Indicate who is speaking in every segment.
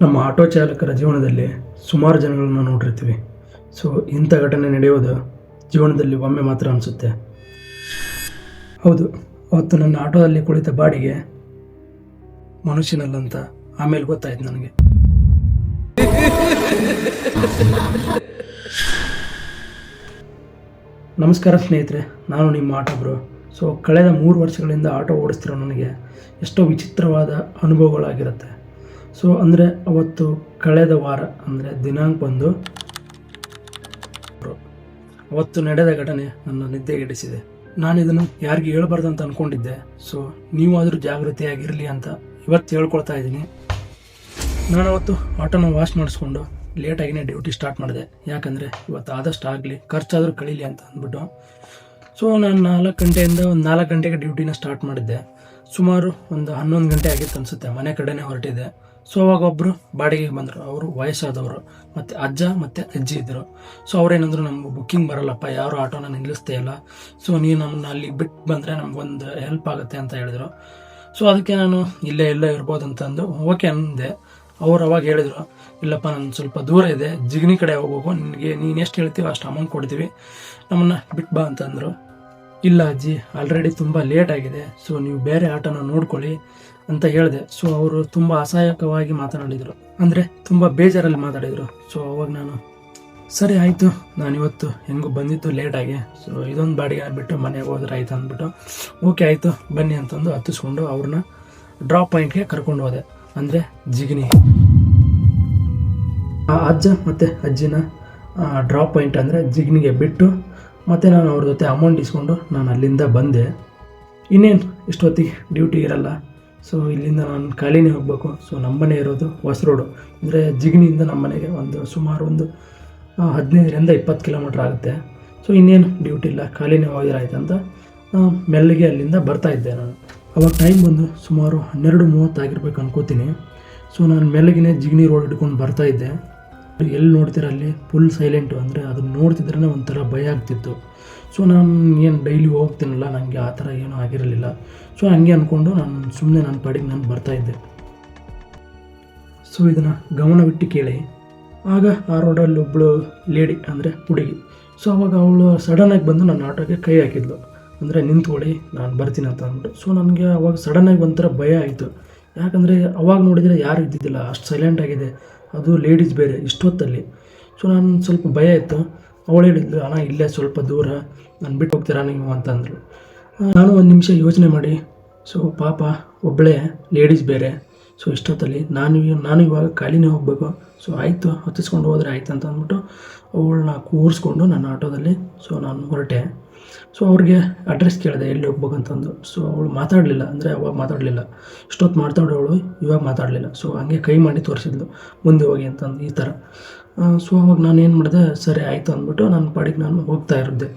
Speaker 1: ನಮ್ಮ ಆಟೋ ಚಾಲಕರ ಜೀವನದಲ್ಲಿ ಸುಮಾರು ಜನಗಳನ್ನ ನೋಡಿರ್ತೀವಿ. ಸೊ ಇಂಥ ಘಟನೆ ನಡೆಯೋದು ಜೀವನದಲ್ಲಿ ಒಮ್ಮೆ ಮಾತ್ರ ಅನಿಸುತ್ತೆ. ಹೌದು, ಅವತ್ತು ನನ್ನ ಆಟೋದಲ್ಲಿ ಕುಳಿತ ಬಾಡಿಗೆ ಮನುಷ್ಯನಲ್ಲಂತ ಆಮೇಲೆ ಗೊತ್ತಾಯ್ತು ನನಗೆ. ನಮಸ್ಕಾರ ಸ್ನೇಹಿತರೆ, ನಾನು ನಿಮ್ಮ ಆಟೋಬ್ರು. ಸೊ ಕಳೆದ ಮೂರು ವರ್ಷಗಳಿಂದ ಆಟೋ ಓಡಿಸ್ತಿರೋ ನನಗೆ ಎಷ್ಟೋ ವಿಚಿತ್ರವಾದ ಅನುಭವಗಳಾಗಿರುತ್ತೆ. ಸೊ ಅಂದರೆ ಅವತ್ತು ಕಳೆದ ವಾರ, ಅಂದರೆ ದಿನಾಂಕ ಬಂದು ಅವತ್ತು ನಡೆದ ಘಟನೆ ನನ್ನ ನಿದ್ದೆಗೆಡಿಸಿದೆ. ನಾನು ಇದನ್ನು ಯಾರಿಗೂ ಹೇಳ್ಬಾರ್ದು ಅಂತ ಅಂದ್ಕೊಂಡಿದ್ದೆ ಸೊ ನೀವಾದರೂ ಜಾಗೃತಿಯಾಗಿರಲಿ ಅಂತ ಇವತ್ತು ಹೇಳ್ಕೊಳ್ತಾ ಇದ್ದೀನಿ. ನಾನು ಅವತ್ತು ಆಟೋನ ವಾಶ್ ಮಾಡಿಸ್ಕೊಂಡು ಲೇಟಾಗಿನೇ ಡ್ಯೂಟಿ ಸ್ಟಾರ್ಟ್ ಮಾಡಿದೆ. ಯಾಕಂದರೆ ಇವತ್ತು ಆದಷ್ಟು ಆಗಲಿ, ಖರ್ಚಾದರೂ ಕಳೀಲಿ ಅಂತ ಅಂದ್ಬಿಟ್ಟು. ಸೊ ನಾನು ನಾಲ್ಕು ಗಂಟೆಯಿಂದ ಒಂದು ನಾಲ್ಕು ಗಂಟೆಗೆ ಡ್ಯೂಟಿನ ಸ್ಟಾರ್ಟ್ ಮಾಡಿದ್ದೆ. ಸುಮಾರು ಒಂದು ಹನ್ನೊಂದು ಗಂಟೆ ಆಗಿತ್ತು ಅನಿಸುತ್ತೆ. ಮನೆ ಕಡೆನೇ ಹೊರಟಿದೆ ಸೊ ಅವಾಗ ಒಬ್ಬರು ಬಾಡಿಗೆಗೆ ಬಂದರು. ಅವರು ವಯಸ್ಸಾದವರು. ಮತ್ತು ಅಜ್ಜ ಮತ್ತು ಅಜ್ಜಿ ಇದ್ದರು ಸೊ ಅವ್ರೇನಂದ್ರು, ನಮ್ಗೆ ಬುಕ್ಕಿಂಗ್ ಬರಲ್ಲಪ್ಪ. ಯಾರು ಆಟೋನ ನಿಲ್ಲಿಸ್ತೇ ಇಲ್ಲ. ಸೊ ನೀವು ನಮ್ಮನ್ನ ಅಲ್ಲಿ ಬಿಟ್ಟು ಬಂದರೆ ನಮ್ಗೊಂದು ಹೆಲ್ಪ್ ಆಗುತ್ತೆ ಅಂತ ಹೇಳಿದರು. ಸೊ ಅದಕ್ಕೆ ನಾನು ಇಲ್ಲೇ ಇಲ್ಲೇ ಇರ್ಬೋದು ಅಂತಂದು ಓಕೆ ಅಂದೆ. ಅವ್ರು ಅವಾಗ ಹೇಳಿದರು, ಇಲ್ಲಪ್ಪ, ನಾನು ಸ್ವಲ್ಪ ದೂರ ಇದೆ. ಜಿಗಣಿ ಕಡೆ ಹೋಗೋಗು ನಿನಗೆ, ನೀನು ಎಷ್ಟು ಹೇಳ್ತೀವೋ ಅಷ್ಟು ಅಮೌಂಟ್ ಕೊಡ್ತೀವಿ. ನಮ್ಮನ್ನು ಬಿಟ್ಟು ಬಾ ಅಂತಂದರು ಇಲ್ಲ ಅಜ್ಜಿ ಆಲ್ರೆಡಿ ತುಂಬ ಲೇಟ್ ಆಗಿದೆ. ಸೊ ನೀವು ಬೇರೆ ಆಟೋನ ನೋಡ್ಕೊಳ್ಳಿ ಅಂತ ಹೇಳಿದೆ. ಸೊ ಅವರು ತುಂಬ ಅಸಹಾಯಕವಾಗಿ ಮಾತನಾಡಿದರು. ಅಂದರೆ ತುಂಬ ಬೇಜಾರಲ್ಲಿ ಮಾತಾಡಿದರು. ಸೊ ಅವಾಗ ನಾನು, ಸರಿ ಆಯಿತು, ನಾನಿವತ್ತು ಹೆಂಗೂ ಬಂದಿತ್ತು ಲೇಟಾಗಿ ಸೊ ಇದೊಂದು ಬಾಡಿಗೆ ಆಗಿಬಿಟ್ಟು ಮನೆಗೆ ಹೋದ್ರೆ ಆಯ್ತು ಅಂದ್ಬಿಟ್ಟು, ಓಕೆ ಆಯಿತು, ಬನ್ನಿ ಅಂತಂದು ಹತ್ತಿಸ್ಕೊಂಡು ಅವ್ರನ್ನ ಡ್ರಾಪ್ ಪಾಯಿಂಟ್ಗೆ ಕರ್ಕೊಂಡು ಹೋದೆ. ಅಂದರೆ ಜಿಗಿನಿ ಆ ಅಜ್ಜ ಮತ್ತು ಅಜ್ಜಿನ ಡ್ರಾಪ್ ಪಾಯಿಂಟ್ ಅಂದರೆ ಜಿಗ್ನಿಗೆ ಬಿಟ್ಟು ಮತ್ತು ನಾನು ಅವ್ರ ಜೊತೆ ಅಮೌಂಟ್ ಇಸ್ಕೊಂಡು ನಾನು ಅಲ್ಲಿಂದ ಬಂದೆ. ಇನ್ನೇನು, ಇಷ್ಟೊತ್ತಿಗೆ ಡ್ಯೂಟಿ ಇರಲ್ಲ. ಸೊ ಇಲ್ಲಿಂದ ನಾನು ಖಾಲಿನೇ ಹೋಗಬೇಕು. ಸೊ ನಮ್ಮನೆ ಇರೋದು ಹೊಸ ರೋಡು ಅಂದರೆ ಜಿಗಣಿಯಿಂದ ನಮ್ಮನೆಗೆ ಒಂದು ಸುಮಾರು ಒಂದು ಹದಿನೈದರಿಂದ ಇಪ್ಪತ್ತು ಕಿಲೋಮೀಟ್ರ್ ಆಗುತ್ತೆ. ಸೊ ಇನ್ನೇನು ಡ್ಯೂಟಿ ಇಲ್ಲ ಖಾಲಿನೇ ಹೋಗಿರಾಯ್ತಂತ ಮೆಲ್ಲಗೆ ಅಲ್ಲಿಂದ ಬರ್ತಾ ಇದ್ದೆ ನಾನು. ಅವಾಗ ಟೈಮ್ ಬಂದು ಸುಮಾರು ಹನ್ನೆರಡು ಮೂವತ್ತಾಗಿರ್ಬೇಕು ಅನ್ಕೋತೀನಿ. ಸೊ ನಾನು ಮೆಲ್ಲಗಿನೇ ಜಿಗಣಿ ರೋಡ್ ಹಿಡ್ಕೊಂಡು ಬರ್ತಾ ಇದ್ದೆ. ಎಲ್ಲಿ ನೋಡ್ತೀರ ಅಲ್ಲಿ? ಫುಲ್ ಸೈಲೆಂಟು ಅಂದರೆ ಅದನ್ನ ನೋಡ್ತಿದ್ರೇ ಒಂಥರ ಭಯ ಆಗ್ತಿತ್ತು. ಸೊ ನಾನು ಏನು ಡೈಲಿ ಹೋಗ್ತೀನಲ್ಲ ನನಗೆ ಆ ಥರ ಏನೂ ಆಗಿರಲಿಲ್ಲ. ಸೊ ಹಂಗೆ ಅಂದ್ಕೊಂಡು ನಾನು ಸುಮ್ಮನೆ ನನ್ನ ಪಾಡಿಗೆ ನಾನು ಬರ್ತಾಯಿದ್ದೆ ಸೊ ಇದನ್ನು ಗಮನವಿಟ್ಟು ಕೇಳಿ. ಆಗ ಆ ರೋಡಲ್ಲಿ ಒಬ್ಬಳು ಲೇಡಿ ಅಂದರೆ ಹುಡುಗಿ. ಸೊ ಅವಾಗ ಅವಳು ಸಡನ್ನಾಗಿ ಬಂದು ನನ್ನ ಆಟೋಗೆ ಕೈ ಹಾಕಿದ್ಲು. ಅಂದರೆ ನಿಂತ್ಕೊಳ್ಳಿ, ನಾನು ಬರ್ತೀನಿ ಅಂತ ಅಂದ್ಬಿಟ್ಟು. ಸೊ ನನಗೆ ಅವಾಗ ಸಡನ್ನಾಗಿ ಒಂಥರ ಭಯ ಆಯಿತು. ಯಾಕಂದರೆ ಅವಾಗ ನೋಡಿದರೆ ಯಾರು ಇದ್ದಿದ್ದಿಲ್ಲ, ಅಷ್ಟು ಸೈಲೆಂಟ್ ಆಗಿದೆ. ಅದು ಲೇಡೀಸ್ ಬೇರೆ, ಇಷ್ಟೊತ್ತಲ್ಲಿ. ಸೊ ನಾನು ಸ್ವಲ್ಪ ಭಯ ಇತ್ತು. ಅವಳು ಹೇಳಿದ್ಲು, ಅಣ್ಣ, ಇಲ್ಲೇ ಸ್ವಲ್ಪ ದೂರ, ನಾನು ಬಿಟ್ಟು ಹೋಗ್ತೀರಾ ನೀವು? ಅಂತಂದರು. ನಾನು ಒಂದು ನಿಮಿಷ ಯೋಚನೆ ಮಾಡಿ ಸೊ ಪಾಪ ಒಬ್ಬಳೇ ಲೇಡೀಸ್ ಬೇರೆ ಸೊ ಇಷ್ಟೊತ್ತಲ್ಲಿ ನಾನು ನಾನು ಇವಾಗ ಖಾಲಿನೇ ಹೋಗಬೇಕು. ಸೊ ಆಯಿತು, ಹತ್ತಿಸ್ಕೊಂಡು ಹೋದರೆ ಆಯ್ತು ಅಂತ ಅಂದ್ಬಿಟ್ಟು ಅವಳನ್ನ ಕೂರಿಸ್ಕೊಂಡು ನನ್ನ ಆಟೋದಲ್ಲಿ ಸೊ ನಾನು ಹೊರಟೆ. ಸೊ ಅವ್ರಿಗೆ ಅಡ್ರೆಸ್ ಕೇಳಿದೆ, ಎಲ್ಲಿ ಹೋಗ್ಬೇಕಂತಂದು. ಸೊ ಅವಳು ಮಾತಾಡಲಿಲ್ಲ, ಅಂದರೆ ಅವಾಗ ಮಾತಾಡಲಿಲ್ಲ. ಇಷ್ಟೊತ್ತು ಮಾತಾಡೋಳು ಇವಾಗ ಮಾತಾಡಲಿಲ್ಲ. ಸೊ ಹಂಗೆ ಕೈ ಮಾಡಿ ತೋರಿಸಿದ್ಲು, ಮುಂದೆ ಹೋಗಿ ಅಂತಂದು ಈ ಥರ. ಸೊ ಅವಾಗ ನಾನು ಏನು ಮಾಡಿದೆ, ಸರಿ, ಆಯಿತು ಅಂದ್ಬಿಟ್ಟು ನನ್ನ ಪಾಡಿಗೆ ನಾನು ಹೋಗ್ತಾ ಇರಿದ್ದೆ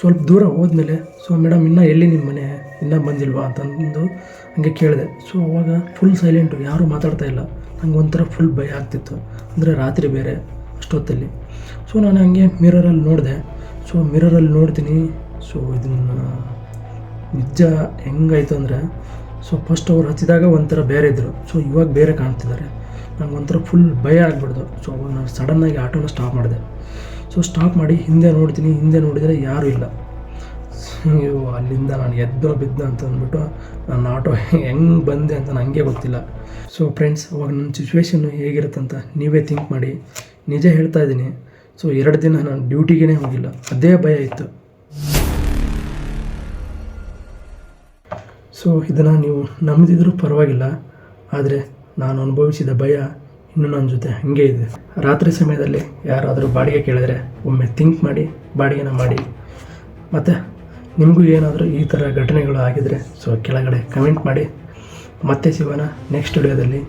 Speaker 1: ಸ್ವಲ್ಪ ದೂರ ಹೋದ್ಮೇಲೆ, ಸೊ, ಮೇಡಮ್, ಇನ್ನೂ ಎಲ್ಲಿ ನಿಮ್ಮ ಮನೆ? ಇನ್ನೂ ಬಂದಿಲ್ವಾ? ಅಂತಂದು ಹಂಗೆ ಕೇಳಿದೆ. ಸೊ, ಅವಾಗ ಫುಲ್ ಸೈಲೆಂಟು ಯಾರೂ ಮಾತಾಡ್ತಾ ಇಲ್ಲ. ನಂಗೆ ಒಂಥರ ಫುಲ್ ಭಯ ಆಗ್ತಿತ್ತು. ಅಂದರೆ ರಾತ್ರಿ ಬೇರೆ ಅಷ್ಟೊತ್ತಲ್ಲಿ. ಸೊ, ನಾನು ಹಂಗೆ ಮಿರರಲ್ಲಿ ನೋಡಿದೆ. ಸೊ ಮಿರರಲ್ಲಿ ನೋಡ್ತೀನಿ. ಸೊ ಇದನ್ನು ನಿಜ ಹೆಂಗಾಯ್ತು ಅಂದರೆ, ಸೊ ಫಸ್ಟ್ ಅವ್ರು ಹಚ್ಚಿದಾಗ ಒಂಥರ ಬೇರೆ ಇದ್ದರು ಸೊ, ಇವಾಗ ಬೇರೆ ಕಾಣ್ತಿದ್ದಾರೆ. ನಂಗೆ ಒಂಥರ ಫುಲ್ ಭಯ ಆಗ್ಬಿಡ್ದು. ಸೊ, ಅವಾಗ ನಾನು ಸಡನ್ನಾಗಿ ಆಟೋನ ಸ್ಟಾಪ್ ಮಾಡಿದೆ. ಸೊ ಸ್ಟಾಪ್ ಮಾಡಿ, ಹಿಂದೆ ನೋಡ್ತೀನಿ, ಹಿಂದೆ ನೋಡಿದರೆ ಯಾರೂ ಇಲ್ಲ. ಅಲ್ಲಿಂದ ನಾನು ಎದ್ದೋ ಬಿದ್ದ ಅಂತ ಅಂದ್ಬಿಟ್ಟು ನನ್ನ ಆಟೋ ಹೆಂಗೆ ಬಂದೆ ಅಂತ ನನಗೆ ಗೊತ್ತಿಲ್ಲ. ಸೊ ಫ್ರೆಂಡ್ಸ್ ಅವಾಗ ನನ್ನ ಸಿಚುವೇಶನ್ ಹೇಗಿರುತ್ತೆ ಅಂತ ನೀವೇ ಥಿಂಕ್ ಮಾಡಿ. ನಿಜ ಹೇಳ್ತಾ ಇದ್ದೀನಿ. ಸೊ ಎರಡು ದಿನ ನಾನು ಡ್ಯೂಟಿಗೇ ಹೋಗಿಲ್ಲ. ಅದೇ ಭಯ ಇತ್ತು. ಸೊ ಇದನ್ನು ನೀವು ನಂಬದಿದ್ರೂ ಪರವಾಗಿಲ್ಲ. ಆದರೆ ನಾನು ಅನುಭವಿಸಿದ ಭಯ ಇನ್ನೂ ನನ್ನ ಜೊತೆ ಹಾಗೆ ಇದೆ. ರಾತ್ರಿ ಸಮಯದಲ್ಲಿ ಯಾರಾದರೂ ಬಾಡಿಗೆ ಕೇಳಿದ್ರೆ ಒಮ್ಮೆ ಥಿಂಕ್ ಮಾಡಿ, ಬಾಡಿಗೆನ ಮಾಡಿ. ಮತ್ತು ನಿಮಗೂ ಏನಾದರೂ ಈ ಥರ ಘಟನೆಗಳು ಆಗಿದರೆ ಸೊ ಕೆಳಗಡೆ ಕಮೆಂಟ್ ಮಾಡಿ. ಮತ್ತೆ ಸಿಗೋಣ ನೆಕ್ಸ್ಟ್ ವಿಡಿಯೋದಲ್ಲಿ